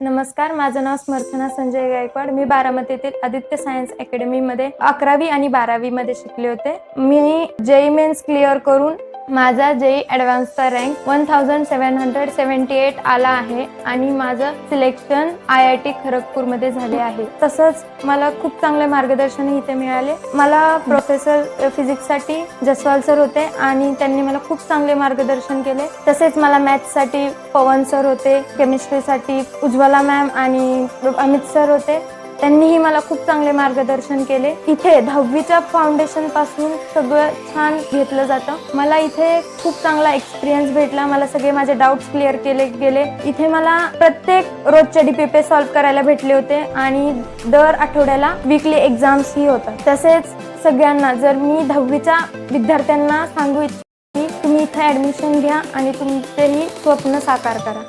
नमस्कार माझं नाव स्मर्थना संजय गायकवाड. मी बारामती येथील आदित्य सायन्स अकॅडमीमध्ये अकरावी आणि बारावीमध्ये शिकले होते. मी जेई मेन्स क्लिअर करून माझा JEE ॲडव्हान्सचा rank one thousand seven hundred seventy eight आला आहे आणि माझं सिलेक्शन आय आय टी खरगपूरमध्ये झाले आहे. तसंच मला खूप चांगले मार्गदर्शन इथे मिळाले. मला प्रोफेसर फिजिक्ससाठी जसवाल सर होते आणि त्यांनी मला खूप चांगले मार्गदर्शन केले. तसेच मला मॅथ्ससाठी पवन सर होते केमिस्ट्रीसाठी उज्ज्वला मॅम आणि अमित सर होते. त्यांनीही मला खूप चांगले मार्गदर्शन केले. इथे दहावीच्या फाउंडेशनपासून सगळं छान घेतलं जातं. मला इथे खूप चांगला एक्सपिरियन्स भेटला. मला सगळे माझे डाऊट्स क्लिअर केले गेले. इथे मला प्रत्येक रोजचे डीपीपे सॉल्व्ह करायला भेटले होते आणि दर आठवड्याला वीकली एक्झाम्स ही होतात. तसेच सगळ्यांना जर मी दहावीच्या विद्यार्थ्यांना सांगू इच्छिते की तुम्ही इथे ॲडमिशन घ्या आणि तुमचेही स्वप्न साकार करा.